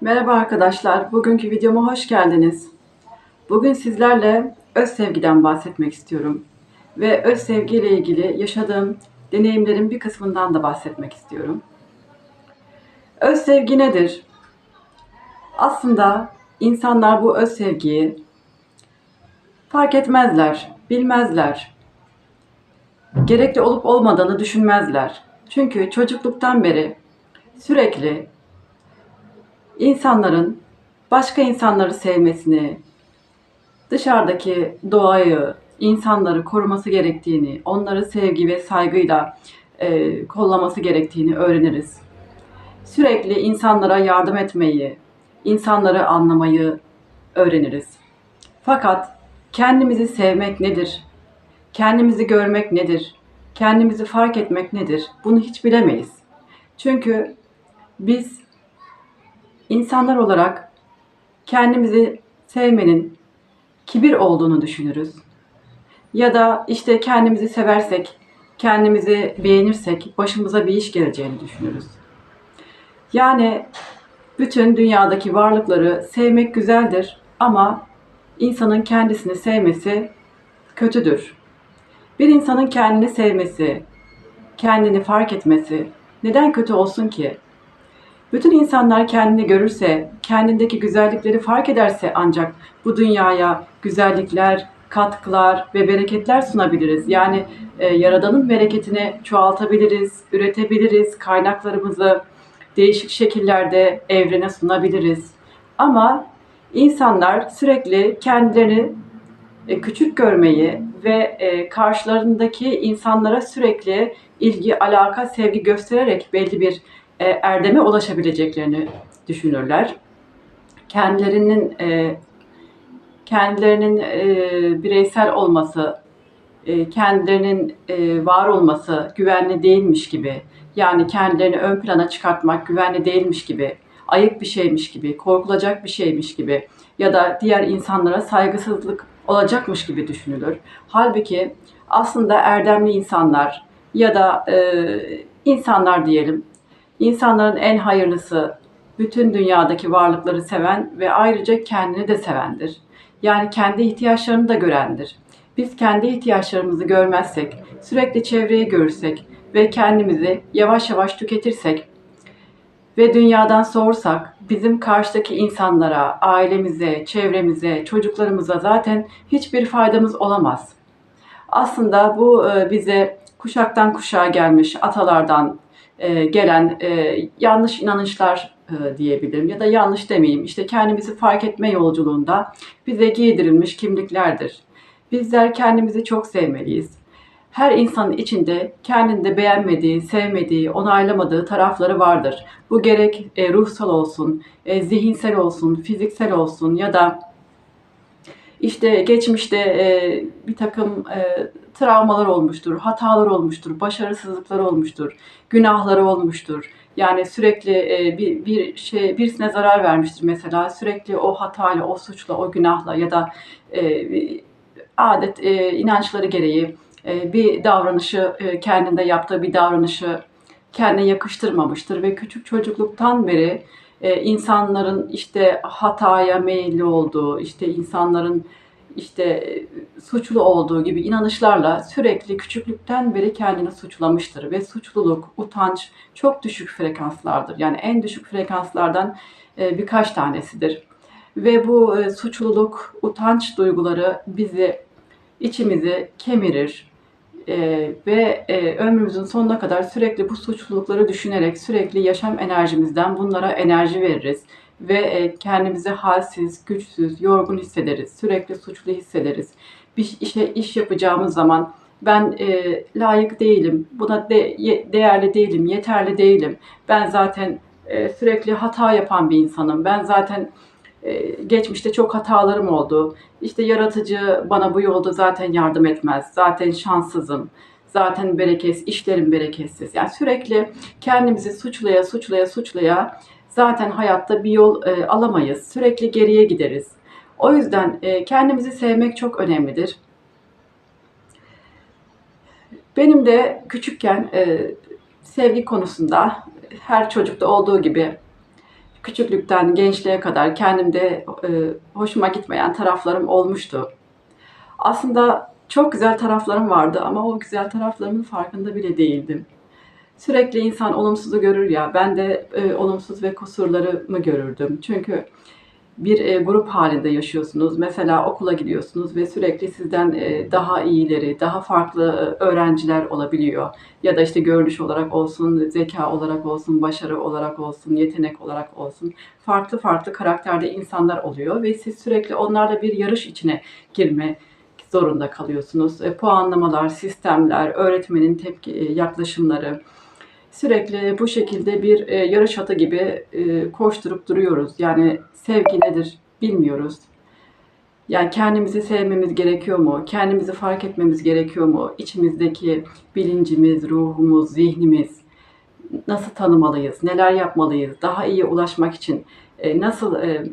Merhaba arkadaşlar, bugünkü videoma hoş geldiniz. Bugün sizlerle öz sevgiden bahsetmek istiyorum. Ve öz sevgiyle ilgili yaşadığım deneyimlerin bir kısmından da bahsetmek istiyorum. Öz sevgi nedir? Aslında insanlar bu öz sevgiyi fark etmezler, bilmezler. Gerekli olup olmadığını düşünmezler. Çünkü çocukluktan beri sürekli insanların başka insanları sevmesini, dışarıdaki doğayı, insanları koruması gerektiğini, onları sevgi ve saygıyla e, kollaması gerektiğini öğreniriz. Sürekli insanlara yardım etmeyi, insanları anlamayı öğreniriz. Fakat kendimizi sevmek nedir? Kendimizi görmek nedir? Kendimizi fark etmek nedir? Bunu hiç bilemeyiz. Çünkü biz insanlar olarak kendimizi sevmenin kibir olduğunu düşünürüz. Ya da işte kendimizi seversek, kendimizi beğenirsek başımıza bir iş geleceğini düşünürüz. Yani bütün dünyadaki varlıkları sevmek güzeldir ama insanın kendisini sevmesi kötüdür. Bir insanın kendini sevmesi, kendini fark etmesi neden kötü olsun ki? Bütün insanlar kendini görürse, kendindeki güzellikleri fark ederse ancak bu dünyaya güzellikler, katkılar ve bereketler sunabiliriz. Yani e, Yaradan'ın bereketini çoğaltabiliriz, üretebiliriz, kaynaklarımızı değişik şekillerde evrene sunabiliriz. Ama insanlar sürekli kendilerini e, küçük görmeyi ve e, karşılarındaki insanlara sürekli ilgi, alaka, sevgi göstererek belli bir e, erdeme ulaşabileceklerini düşünürler. Kendilerinin e, kendilerinin e, bireysel olması, e, kendilerinin var olması güvenli değilmiş gibi, yani kendilerini ön plana çıkartmak güvenli değilmiş gibi, ayıp bir şeymiş gibi, korkulacak bir şeymiş gibi ya da diğer insanlara saygısızlık olacakmış gibi düşünülür. Halbuki aslında erdemli insanlar ya da e, insanlar diyelim İnsanların en hayırlısı bütün dünyadaki varlıkları seven ve ayrıca kendini de sevendir. Yani kendi ihtiyaçlarını da görendir. Biz kendi ihtiyaçlarımızı görmezsek, sürekli çevreyi görürsek ve kendimizi yavaş yavaş tüketirsek ve dünyadan soğursak bizim karşıdaki insanlara, ailemize, çevremize, çocuklarımıza zaten hiçbir faydamız olamaz. Aslında bu e, bize kuşaktan kuşağa gelmiş atalardan, e, gelen e, yanlış inanışlar e, diyebilirim ya da yanlış demeyeyim işte kendimizi fark etme yolculuğunda bize giydirilmiş kimliklerdir. Bizler kendimizi çok sevmeliyiz. Her insanın içinde kendinde beğenmediği, sevmediği, onaylamadığı tarafları vardır. Bu gerek e, ruhsal olsun, e, zihinsel olsun, fiziksel olsun ya da işte geçmişte e, bir takım e, travmalar olmuştur, hatalar olmuştur, başarısızlıklar olmuştur, günahları olmuştur. Yani sürekli e, bir, bir şey birisine zarar vermiştir mesela sürekli o hatayla, o suçla, o günahla ya da e, adet e, inançları gereği e, bir davranışı e, kendinde yaptığı bir davranışı kendine yakıştırmamıştır ve küçük çocukluktan beri e, insanların işte hataya meyilli olduğu, işte insanların işte suçlu olduğu gibi inanışlarla sürekli küçüklükten beri kendini suçlamıştır ve suçluluk, utanç çok düşük frekanslardır. Yani en düşük frekanslardan e, birkaç tanesidir. Ve bu e, suçluluk, utanç duyguları bizi içimizi kemirir, e, ve e, ömrümüzün sonuna kadar sürekli bu suçlulukları düşünerek sürekli yaşam enerjimizden bunlara enerji veririz ve e, kendimizi halsiz, güçsüz, yorgun hissederiz. Sürekli suçlu hissederiz. Bir işe iş yapacağımız zaman ben e, layık değilim, buna de, ye, değerli değilim, yeterli değilim. Ben zaten e, sürekli hata yapan bir insanım. Ben zaten geçmişte çok hatalarım oldu. İşte yaratıcı bana bu yolda zaten yardım etmez. Zaten şanssızım. Zaten bereket, işlerim bereketsiz. Yani sürekli kendimizi suçlaya, suçlaya, suçlaya zaten hayatta bir yol e, alamayız. Sürekli geriye gideriz. O yüzden e, kendimizi sevmek çok önemlidir. Benim de küçükken e, sevgi konusunda her çocukta olduğu gibi küçüklükten gençliğe kadar kendimde e, hoşuma gitmeyen taraflarım olmuştu. Aslında çok güzel taraflarım vardı ama o güzel taraflarımın farkında bile değildim. Sürekli insan olumsuzu görür ya, ben de e, olumsuz ve kusurlarımı görürdüm. Çünkü bir e, grup halinde yaşıyorsunuz. Mesela okula gidiyorsunuz ve sürekli sizden e, daha iyileri, daha farklı e, öğrenciler olabiliyor. Ya da işte görünüş olarak olsun, zeka olarak olsun, başarı olarak olsun, yetenek olarak olsun. Farklı farklı karakterde insanlar oluyor ve siz sürekli onlarla bir yarış içine girme zorunda kalıyorsunuz. E, puanlamalar, sistemler, öğretmenin tepki, e, yaklaşımları, sürekli bu şekilde bir e, yarış atı gibi e, koşturup duruyoruz. Yani sevgi nedir bilmiyoruz. Yani kendimizi sevmemiz gerekiyor mu? Kendimizi fark etmemiz gerekiyor mu? İçimizdeki bilincimiz, ruhumuz, zihnimiz nasıl tanımalıyız? Neler yapmalıyız? Daha iyi ulaşmak için e, nasıl e,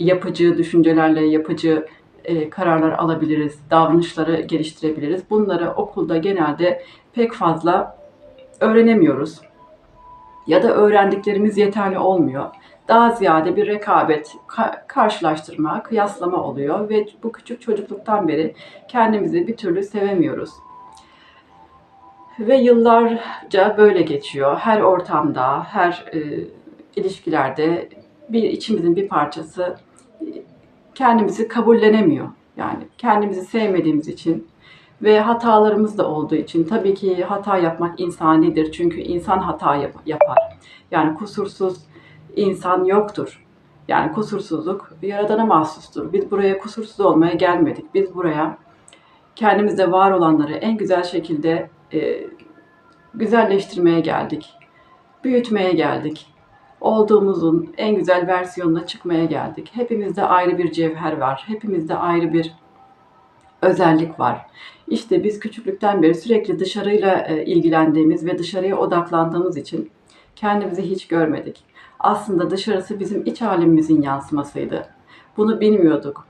yapıcı düşüncelerle yapıcı e, kararlar alabiliriz? Davranışları geliştirebiliriz? Bunları okulda genelde pek fazla öğrenemiyoruz ya da öğrendiklerimiz yeterli olmuyor. Daha ziyade bir rekabet, ka- karşılaştırma, kıyaslama oluyor ve bu küçük çocukluktan beri kendimizi bir türlü sevemiyoruz. Ve yıllarca böyle geçiyor. Her ortamda, her e, ilişkilerde bir içimizin bir parçası e, kendimizi kabullenemiyor. Yani kendimizi sevmediğimiz için ve hatalarımız da olduğu için tabii ki hata yapmak insanidir. Çünkü insan hata yap- yapar. Yani kusursuz insan yoktur. Yani kusursuzluk yaradana mahsustur. Biz buraya kusursuz olmaya gelmedik. Biz buraya kendimizde var olanları en güzel şekilde e, güzelleştirmeye geldik. Büyütmeye geldik. Olduğumuzun en güzel versiyonuna çıkmaya geldik. Hepimizde ayrı bir cevher var. Hepimizde ayrı bir özellik var. İşte biz küçüklükten beri sürekli dışarıyla e, ilgilendiğimiz ve dışarıya odaklandığımız için kendimizi hiç görmedik. Aslında dışarısı bizim iç alemimizin yansımasıydı. Bunu bilmiyorduk.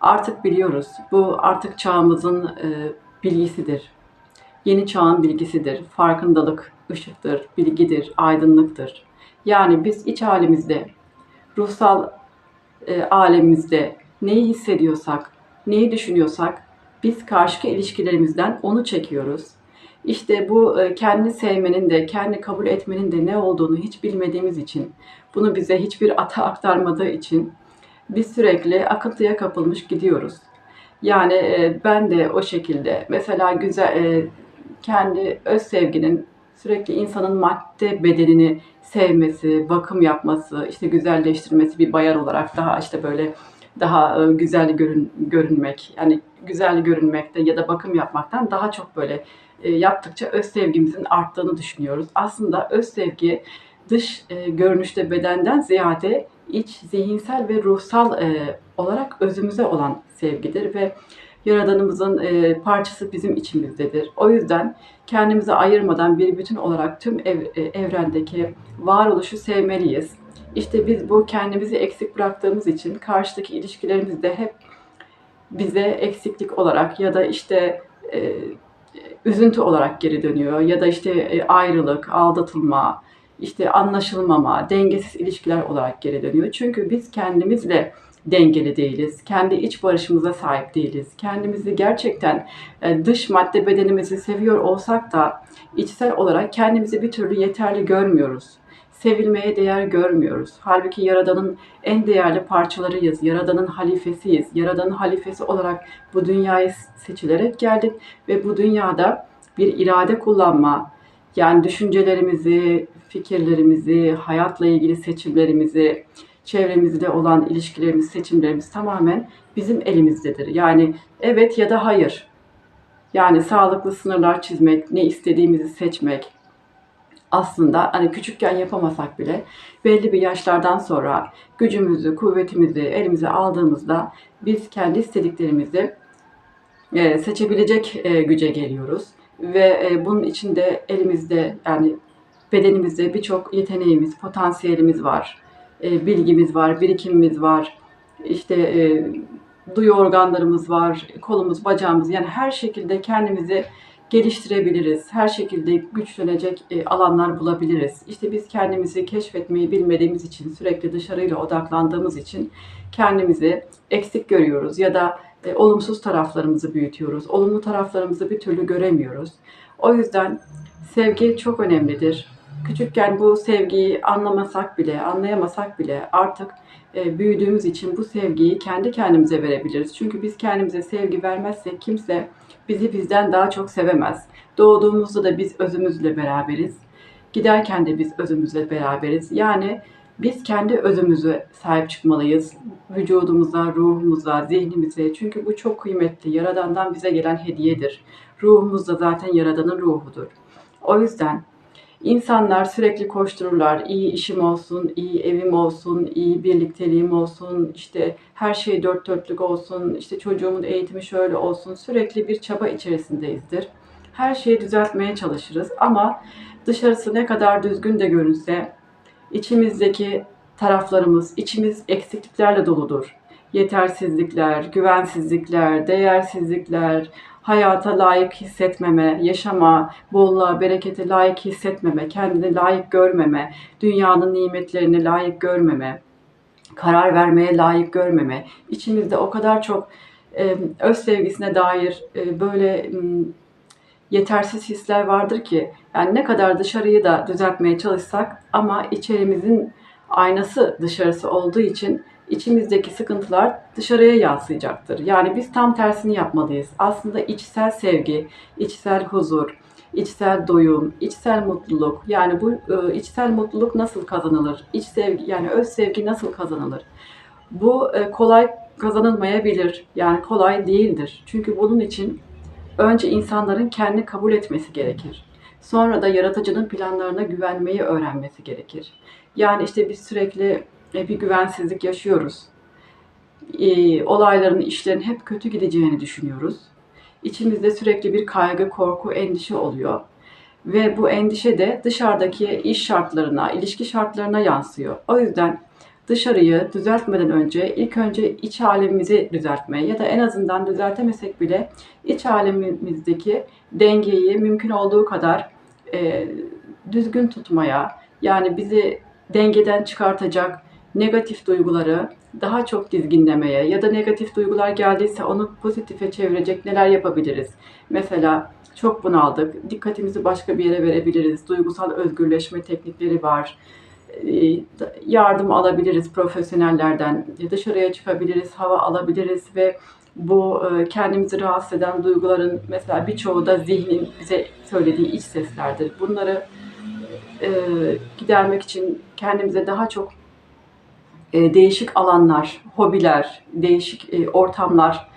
Artık biliyoruz. Bu artık çağımızın e, bilgisidir. Yeni çağın bilgisidir. Farkındalık, ışıktır, bilgidir, aydınlıktır. Yani biz iç halimizde, ruhsal e, alemimizde neyi hissediyorsak, neyi düşünüyorsak biz karşı ilişkilerimizden onu çekiyoruz. İşte bu e, kendi sevmenin de, kendi kabul etmenin de ne olduğunu hiç bilmediğimiz için, bunu bize hiçbir ata aktarmadığı için biz sürekli akıntıya kapılmış gidiyoruz. Yani e, ben de o şekilde mesela güzel e, kendi öz sevginin sürekli insanın madde bedenini sevmesi, bakım yapması, işte güzelleştirmesi bir bayan olarak daha işte böyle daha e, güzel görün, görünmek, yani güzel görünmekte ya da bakım yapmaktan daha çok böyle e, yaptıkça öz sevgimizin arttığını düşünüyoruz. Aslında öz sevgi dış e, görünüşte bedenden ziyade iç, zihinsel ve ruhsal olarak özümüze olan sevgidir ve Yaradanımızın parçası bizim içimizdedir. O yüzden kendimizi ayırmadan bir bütün olarak tüm ev, evrendeki varoluşu sevmeliyiz. İşte biz bu kendimizi eksik bıraktığımız için karşıdaki ilişkilerimizde hep bize eksiklik olarak ya da işte e, üzüntü olarak geri dönüyor ya da işte e, ayrılık, aldatılma, işte anlaşılmama, dengesiz ilişkiler olarak geri dönüyor. Çünkü biz kendimizle dengeli değiliz. Kendi iç barışımıza sahip değiliz. Kendimizi gerçekten e, dış madde bedenimizi seviyor olsak da içsel olarak kendimizi bir türlü yeterli görmüyoruz sevilmeye değer görmüyoruz. Halbuki Yaradan'ın en değerli parçalarıyız. Yaradan'ın halifesiyiz. Yaradan'ın halifesi olarak bu dünyaya seçilerek geldik ve bu dünyada bir irade kullanma, yani düşüncelerimizi, fikirlerimizi, hayatla ilgili seçimlerimizi, çevremizde olan ilişkilerimiz, seçimlerimiz tamamen bizim elimizdedir. Yani evet ya da hayır. Yani sağlıklı sınırlar çizmek, ne istediğimizi seçmek, aslında hani küçükken yapamasak bile belli bir yaşlardan sonra gücümüzü, kuvvetimizi elimize aldığımızda biz kendi istediklerimizi e, seçebilecek e, güce geliyoruz. Ve e, bunun içinde elimizde yani bedenimizde birçok yeteneğimiz, potansiyelimiz var, bilgimiz var, birikimimiz var, işte duyu organlarımız var, kolumuz, bacağımız yani her şekilde kendimizi geliştirebiliriz. Her şekilde güçlenecek e, alanlar bulabiliriz. İşte biz kendimizi keşfetmeyi bilmediğimiz için, sürekli dışarıyla odaklandığımız için kendimizi eksik görüyoruz ya da e, olumsuz taraflarımızı büyütüyoruz. Olumlu taraflarımızı bir türlü göremiyoruz. O yüzden sevgi çok önemlidir. Küçükken bu sevgiyi anlamasak bile, anlayamasak bile artık e, büyüdüğümüz için bu sevgiyi kendi kendimize verebiliriz. Çünkü biz kendimize sevgi vermezsek kimse bizi bizden daha çok sevemez. Doğduğumuzda da biz özümüzle beraberiz. Giderken de biz özümüzle beraberiz. Yani biz kendi özümüze sahip çıkmalıyız. Vücudumuza, ruhumuza, zihnimize. Çünkü bu çok kıymetli. Yaradan'dan bize gelen hediyedir. Ruhumuz da zaten Yaradan'ın ruhudur. O yüzden insanlar sürekli koştururlar. İyi işim olsun, iyi evim olsun, iyi birlikteliğim olsun, işte her şey dört dörtlük olsun, işte çocuğumun eğitimi şöyle olsun. Sürekli bir çaba içerisindeyizdir. Her şeyi düzeltmeye çalışırız ama dışarısı ne kadar düzgün de görünse içimizdeki taraflarımız, içimiz eksikliklerle doludur. Yetersizlikler, güvensizlikler, değersizlikler, hayata layık hissetmeme, yaşama, bolluğa, berekete layık hissetmeme, kendini layık görmeme, dünyanın nimetlerini layık görmeme, karar vermeye layık görmeme, içimizde o kadar çok e, öz sevgisine dair e, böyle e, yetersiz hisler vardır ki yani ne kadar dışarıyı da düzeltmeye çalışsak ama içerimizin aynası dışarısı olduğu için içimizdeki sıkıntılar dışarıya yansıyacaktır. Yani biz tam tersini yapmalıyız. Aslında içsel sevgi, içsel huzur, içsel doyum, içsel mutluluk. Yani bu e, içsel mutluluk nasıl kazanılır? İç sevgi yani öz sevgi nasıl kazanılır? Bu e, kolay kazanılmayabilir. Yani kolay değildir. Çünkü bunun için önce insanların kendi kabul etmesi gerekir. Sonra da yaratıcının planlarına güvenmeyi öğrenmesi gerekir. Yani işte biz sürekli bir güvensizlik yaşıyoruz. E, olayların, işlerin hep kötü gideceğini düşünüyoruz. İçimizde sürekli bir kaygı, korku, endişe oluyor. Ve bu endişe de dışarıdaki iş şartlarına, ilişki şartlarına yansıyor. O yüzden dışarıyı düzeltmeden önce ilk önce iç alemimizi düzeltmeye ya da en azından düzeltemesek bile iç alemimizdeki dengeyi mümkün olduğu kadar e, düzgün tutmaya yani bizi dengeden çıkartacak negatif duyguları daha çok dizginlemeye ya da negatif duygular geldiyse onu pozitife çevirecek neler yapabiliriz? Mesela çok bunaldık, dikkatimizi başka bir yere verebiliriz. Duygusal özgürleşme teknikleri var. Ee, yardım alabiliriz profesyonellerden. Dışarıya çıkabiliriz, hava alabiliriz ve bu e, kendimizi rahatsız eden duyguların mesela birçoğu da zihnin bize söylediği iç seslerdir. Bunları e, gidermek için kendimize daha çok e, değişik alanlar, hobiler, değişik e, ortamlar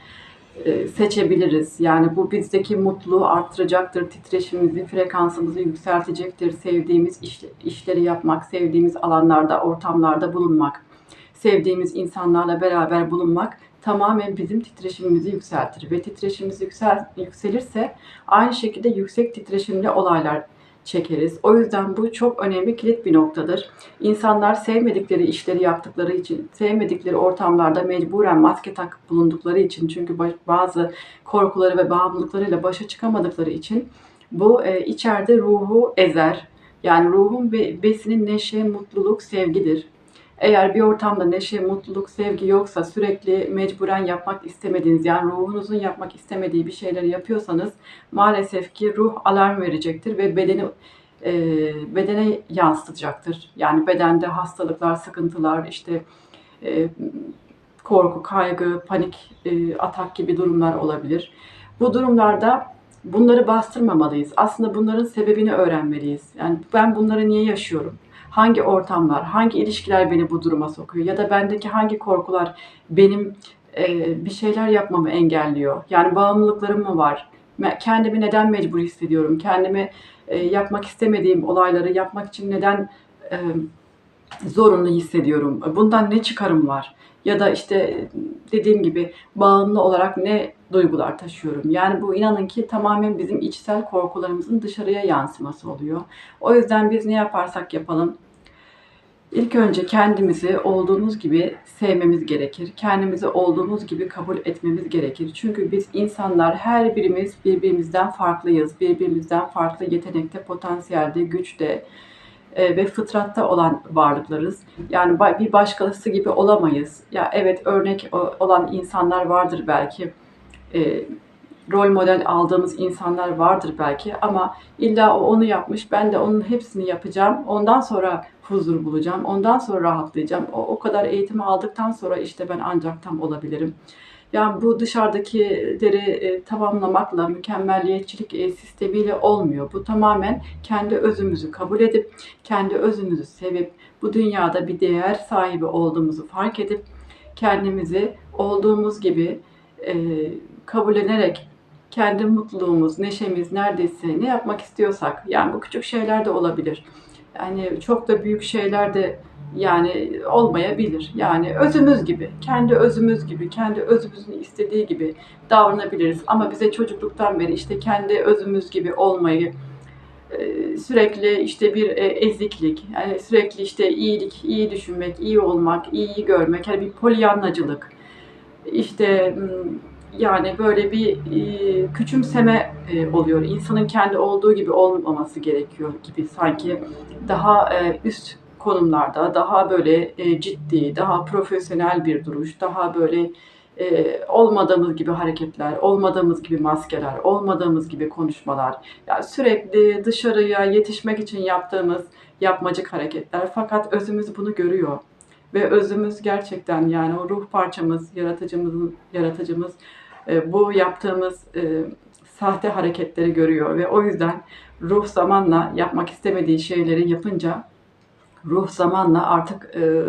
e, seçebiliriz. Yani bu bizdeki mutluluğu arttıracaktır, titreşimimizi, frekansımızı yükseltecektir. Sevdiğimiz iş, işleri yapmak, sevdiğimiz alanlarda, ortamlarda bulunmak, sevdiğimiz insanlarla beraber bulunmak tamamen bizim titreşimimizi yükseltir. Ve titreşimimiz yüksel, yükselirse aynı şekilde yüksek titreşimli olaylar çekeriz. O yüzden bu çok önemli kilit bir noktadır. İnsanlar sevmedikleri işleri yaptıkları için, sevmedikleri ortamlarda mecburen maske takıp bulundukları için çünkü bazı korkuları ve bağımlılıklarıyla başa çıkamadıkları için bu e, içeride ruhu ezer. Yani ruhun besinin neşe, mutluluk, sevgidir. Eğer bir ortamda neşe, mutluluk, sevgi yoksa sürekli mecburen yapmak istemediğiniz yani ruhunuzun yapmak istemediği bir şeyleri yapıyorsanız maalesef ki ruh alarm verecektir ve bedeni e, bedene yansıtacaktır. Yani bedende hastalıklar, sıkıntılar, işte e, korku, kaygı, panik e, atak gibi durumlar olabilir. Bu durumlarda bunları bastırmamalıyız. Aslında bunların sebebini öğrenmeliyiz. Yani ben bunları niye yaşıyorum? Hangi ortamlar, hangi ilişkiler beni bu duruma sokuyor ya da bendeki hangi korkular benim e, bir şeyler yapmamı engelliyor. Yani bağımlılıklarım mı var? Kendimi neden mecbur hissediyorum? Kendimi e, yapmak istemediğim olayları yapmak için neden e, zorunlu hissediyorum? Bundan ne çıkarım var? Ya da işte dediğim gibi bağımlı olarak ne duygular taşıyorum. Yani bu inanın ki tamamen bizim içsel korkularımızın dışarıya yansıması oluyor. O yüzden biz ne yaparsak yapalım İlk önce kendimizi olduğumuz gibi sevmemiz gerekir. Kendimizi olduğumuz gibi kabul etmemiz gerekir. Çünkü biz insanlar her birimiz birbirimizden farklıyız. Birbirimizden farklı yetenekte, potansiyelde, güçte e, ve fıtratta olan varlıklarız. Yani bir başkası gibi olamayız. Ya evet örnek olan insanlar vardır belki. E, rol model aldığımız insanlar vardır belki ama illa o onu yapmış ben de onun hepsini yapacağım. Ondan sonra huzur bulacağım. Ondan sonra rahatlayacağım. O, o kadar eğitimi aldıktan sonra işte ben ancak tam olabilirim. Yani bu dışarıdakileri e, tamamlamakla, mükemmelliyetçilik e, sistemiyle olmuyor. Bu tamamen kendi özümüzü kabul edip, kendi özümüzü sevip, bu dünyada bir değer sahibi olduğumuzu fark edip, kendimizi olduğumuz gibi e, kabullenerek kendi mutluluğumuz, neşemiz neredeyse ne yapmak istiyorsak, yani bu küçük şeyler de olabilir. Yani çok da büyük şeyler de yani olmayabilir. Yani özümüz gibi, kendi özümüz gibi, kendi özümüzün istediği gibi davranabiliriz. Ama bize çocukluktan beri işte kendi özümüz gibi olmayı, e, sürekli işte bir e, eziklik, yani sürekli işte iyilik, iyi düşünmek, iyi olmak, iyiyi görmek, yani bir polyanlacılık, işte m, yani böyle bir e, küçümseme e, oluyor. İnsanın kendi olduğu gibi olmaması gerekiyor gibi sanki daha e, üst konumlarda, daha böyle e, ciddi, daha profesyonel bir duruş, daha böyle e, olmadığımız gibi hareketler, olmadığımız gibi maskeler, olmadığımız gibi konuşmalar. Yani sürekli dışarıya yetişmek için yaptığımız yapmacık hareketler. Fakat özümüz bunu görüyor. Ve özümüz gerçekten yani o ruh parçamız, yaratıcımızın yaratıcımız e, bu yaptığımız e, sahte hareketleri görüyor ve o yüzden ruh zamanla yapmak istemediği şeyleri yapınca ruh zamanla artık e,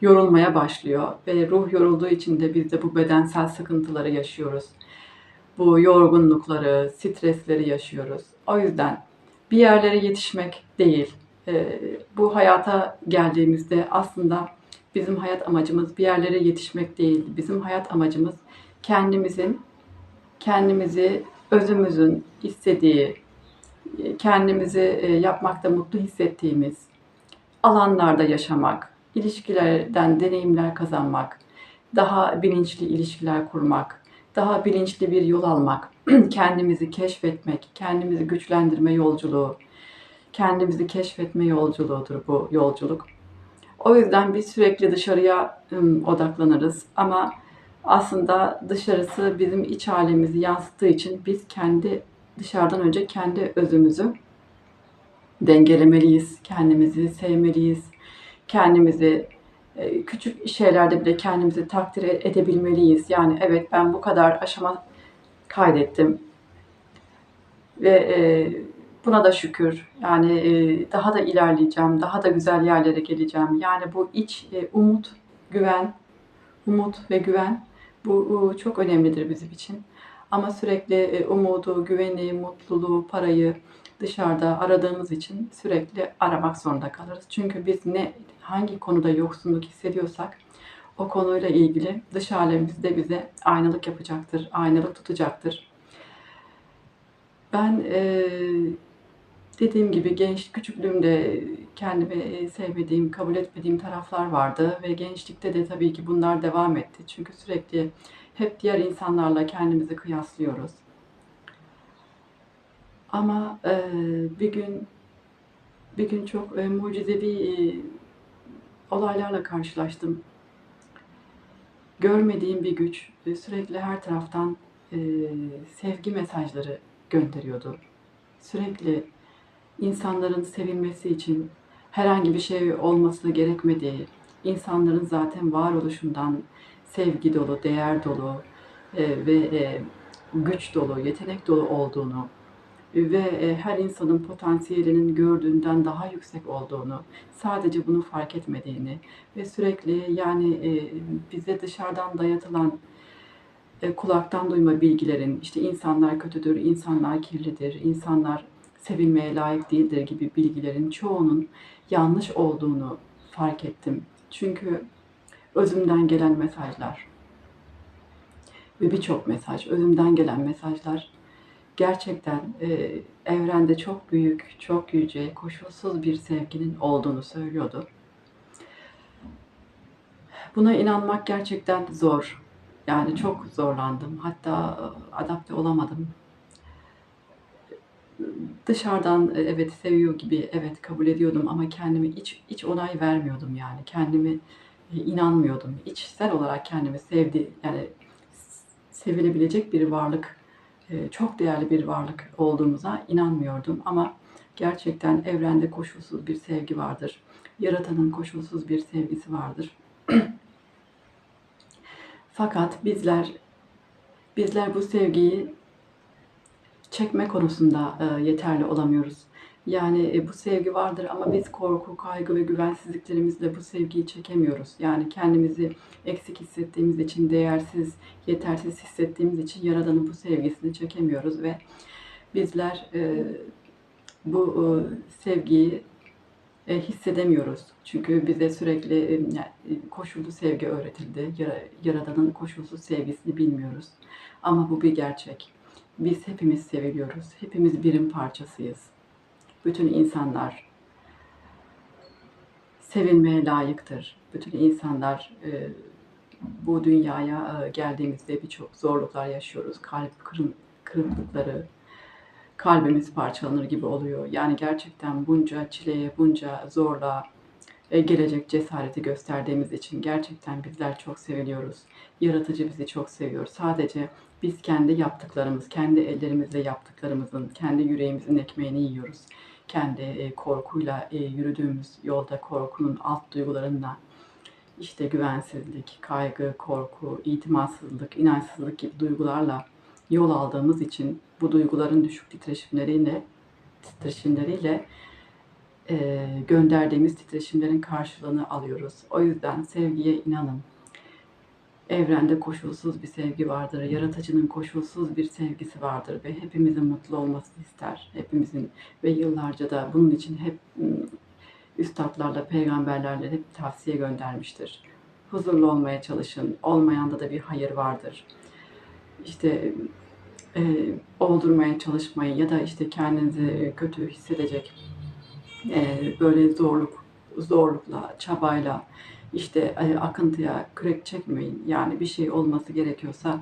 yorulmaya başlıyor ve ruh yorulduğu için de biz de bu bedensel sıkıntıları yaşıyoruz. Bu yorgunlukları, stresleri yaşıyoruz. O yüzden bir yerlere yetişmek değil. E, bu hayata geldiğimizde aslında bizim hayat amacımız bir yerlere yetişmek değil. Bizim hayat amacımız kendimizin kendimizi özümüzün istediği, kendimizi e, yapmakta mutlu hissettiğimiz alanlarda yaşamak, ilişkilerden deneyimler kazanmak, daha bilinçli ilişkiler kurmak, daha bilinçli bir yol almak, kendimizi keşfetmek, kendimizi güçlendirme yolculuğu, kendimizi keşfetme yolculuğudur bu yolculuk. O yüzden biz sürekli dışarıya ım, odaklanırız ama aslında dışarısı bizim iç halimizi yansıttığı için biz kendi dışarıdan önce kendi özümüzü dengelemeliyiz, kendimizi sevmeliyiz, kendimizi e, küçük şeylerde bile kendimizi takdir edebilmeliyiz. Yani evet ben bu kadar aşama kaydettim ve e, buna da şükür. Yani e, daha da ilerleyeceğim, daha da güzel yerlere geleceğim. Yani bu iç umut, güven, umut ve güven bu, çok önemlidir bizim için. Ama sürekli e, umudu, güveni, mutluluğu, parayı dışarıda aradığımız için sürekli aramak zorunda kalırız. Çünkü biz ne hangi konuda yoksunluk hissediyorsak o konuyla ilgili dış alemimiz de bize aynalık yapacaktır, aynalık tutacaktır. Ben e, dediğim gibi genç küçüklüğümde kendimi e, sevmediğim, kabul etmediğim taraflar vardı ve gençlikte de tabii ki bunlar devam etti. Çünkü sürekli hep diğer insanlarla kendimizi kıyaslıyoruz. Ama e, bir gün bir gün çok e, mucizevi e, olaylarla karşılaştım. Görmediğim bir güç e, sürekli her taraftan e, sevgi mesajları gönderiyordu. Sürekli insanların sevilmesi için herhangi bir şey olması gerekmediği, insanların zaten varoluşundan sevgi dolu, değer dolu e, ve e, güç dolu, yetenek dolu olduğunu ve e, her insanın potansiyelinin gördüğünden daha yüksek olduğunu, sadece bunu fark etmediğini ve sürekli yani e, bize dışarıdan dayatılan e, kulaktan duyma bilgilerin işte insanlar kötüdür, insanlar kirlidir, insanlar sevilmeye layık değildir gibi bilgilerin çoğunun yanlış olduğunu fark ettim. Çünkü özümden gelen mesajlar ve birçok mesaj, özümden gelen mesajlar gerçekten e, evrende çok büyük, çok yüce, koşulsuz bir sevginin olduğunu söylüyordu. Buna inanmak gerçekten zor. Yani çok zorlandım. Hatta adapte olamadım. Dışarıdan e, evet seviyor gibi evet kabul ediyordum ama kendimi iç iç onay vermiyordum yani. Kendimi e, inanmıyordum. İçsel olarak kendimi sevdi yani sevilebilecek bir varlık, e, çok değerli bir varlık olduğumuza inanmıyordum ama gerçekten evrende koşulsuz bir sevgi vardır. Yaratanın koşulsuz bir sevgisi vardır. Fakat bizler bizler bu sevgiyi çekme konusunda e, yeterli olamıyoruz. Yani e, bu sevgi vardır ama biz korku, kaygı ve güvensizliklerimizle bu sevgiyi çekemiyoruz. Yani kendimizi eksik hissettiğimiz için, değersiz, yetersiz hissettiğimiz için Yaradan'ın bu sevgisini çekemiyoruz ve bizler e, bu sevgiyi hissedemiyoruz. Çünkü bize sürekli e, koşullu sevgi öğretildi. Yara- Yaradan'ın koşulsuz sevgisini bilmiyoruz. Ama bu bir gerçek. Biz hepimiz seviliyoruz. Hepimiz birim parçasıyız. Bütün insanlar sevilmeye layıktır. Bütün insanlar e, bu dünyaya e, geldiğimizde birçok zorluklar yaşıyoruz. Kalp kırın, kırıklıkları, kalbimiz parçalanır gibi oluyor. Yani gerçekten bunca çileye, bunca zorla gelecek cesareti gösterdiğimiz için gerçekten bizler çok seviliyoruz. Yaratıcı bizi çok seviyor. Sadece biz kendi yaptıklarımız, kendi ellerimizle yaptıklarımızın, kendi yüreğimizin ekmeğini yiyoruz. Kendi e, korkuyla e, yürüdüğümüz yolda korkunun alt duygularında işte güvensizlik, kaygı, korku, itimatsızlık, inançsızlık gibi duygularla yol aldığımız için bu duyguların düşük titreşimleriyle titreşimleriyle e, gönderdiğimiz titreşimlerin karşılığını alıyoruz. O yüzden sevgiye inanın. Evrende koşulsuz bir sevgi vardır. Yaratıcının koşulsuz bir sevgisi vardır ve hepimizin mutlu olmasını ister. Hepimizin ve yıllarca da bunun için hep ım, üstadlarla, peygamberlerle hep tavsiye göndermiştir. Huzurlu olmaya çalışın. Olmayanda da bir hayır vardır. İşte e, oldurmaya çalışmayın ya da işte kendinizi kötü hissedecek böyle zorluk zorlukla, çabayla işte e, akıntıya kürek çekmeyin. Yani bir şey olması gerekiyorsa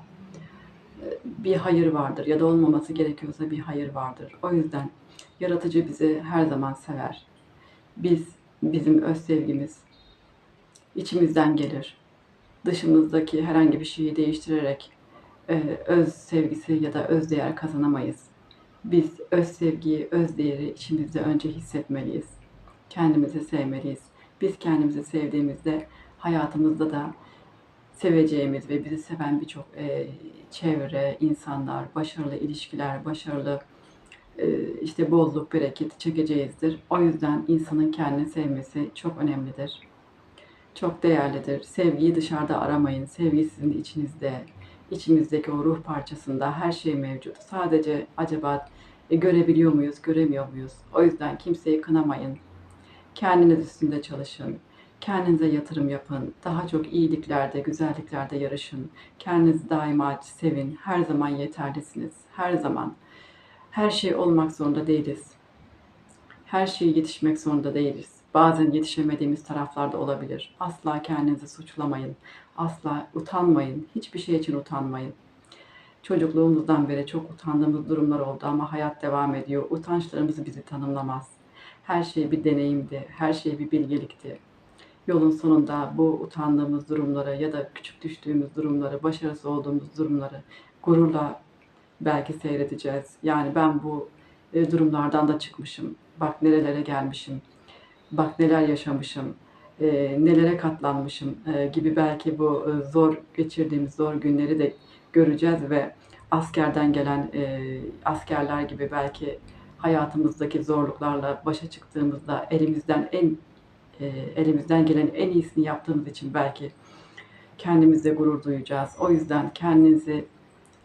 e, bir hayır vardır ya da olmaması gerekiyorsa bir hayır vardır. O yüzden yaratıcı bizi her zaman sever. Biz bizim öz sevgimiz içimizden gelir. Dışımızdaki herhangi bir şeyi değiştirerek e, öz sevgisi ya da öz değer kazanamayız. Biz öz sevgiyi, öz değeri içimizde önce hissetmeliyiz. Kendimizi sevmeliyiz. Biz kendimizi sevdiğimizde hayatımızda da seveceğimiz ve bizi seven birçok e, çevre, insanlar, başarılı ilişkiler, başarılı e, işte bolluk, bereket çekeceğizdir. O yüzden insanın kendini sevmesi çok önemlidir. Çok değerlidir. Sevgiyi dışarıda aramayın. Sevgi sizin içinizde, içimizdeki o ruh parçasında her şey mevcut. Sadece acaba e, görebiliyor muyuz, göremiyor muyuz? O yüzden kimseyi kınamayın. Kendiniz üstünde çalışın. Kendinize yatırım yapın. Daha çok iyiliklerde, güzelliklerde yarışın. Kendinizi daima sevin. Her zaman yeterlisiniz. Her zaman. Her şey olmak zorunda değiliz. Her şeye yetişmek zorunda değiliz. Bazen yetişemediğimiz taraflarda olabilir. Asla kendinizi suçlamayın. Asla utanmayın. Hiçbir şey için utanmayın. Çocukluğumuzdan beri çok utandığımız durumlar oldu ama hayat devam ediyor. Utançlarımız bizi tanımlamaz. Her şey bir deneyimdi, her şey bir bilgelikti. Yolun sonunda bu utandığımız durumları ya da küçük düştüğümüz durumları, başarısız olduğumuz durumları gururla belki seyredeceğiz. Yani ben bu e, durumlardan da çıkmışım. Bak nerelere gelmişim. Bak neler yaşamışım. E, nelere katlanmışım e, gibi belki bu e, zor geçirdiğimiz zor günleri de göreceğiz ve askerden gelen e, askerler gibi belki hayatımızdaki zorluklarla başa çıktığımızda elimizden en e, elimizden gelen en iyisini yaptığımız için belki kendimizle gurur duyacağız. O yüzden kendinizi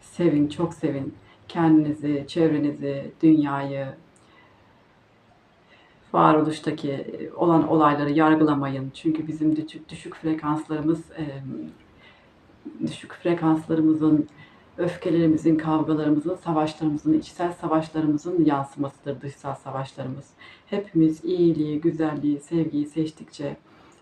sevin, çok sevin. Kendinizi, çevrenizi, dünyayı, varoluştaki olan olayları yargılamayın. Çünkü bizim düşük, düşük frekanslarımız, e, düşük frekanslarımızın, öfkelerimizin, kavgalarımızın, savaşlarımızın, içsel savaşlarımızın yansımasıdır dışsal savaşlarımız. Hepimiz iyiliği, güzelliği, sevgiyi seçtikçe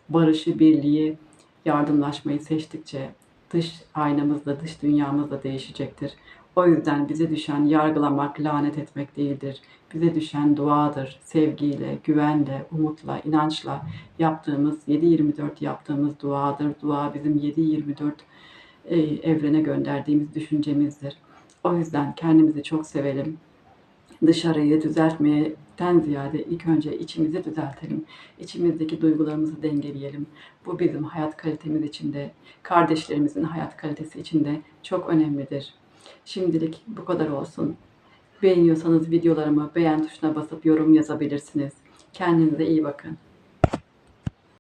barışı, birliği yardımlaşmayı seçtikçe dış aynamız da dış dünyamız da değişecektir. O yüzden bize düşen yargılamak, lanet etmek değildir. Bize düşen duadır. Sevgiyle, güvenle, umutla, inançla yaptığımız 7-24 yaptığımız duadır. Dua bizim 7-24 e, evrene gönderdiğimiz düşüncemizdir. O yüzden kendimizi çok sevelim. Dışarıyı düzeltmeyeden ziyade ilk önce içimizi düzeltelim. İçimizdeki duygularımızı dengeleyelim. Bu bizim hayat kalitemiz için de, kardeşlerimizin hayat kalitesi için de çok önemlidir. Şimdilik bu kadar olsun. Beğeniyorsanız videolarımı beğen tuşuna basıp yorum yazabilirsiniz. Kendinize iyi bakın.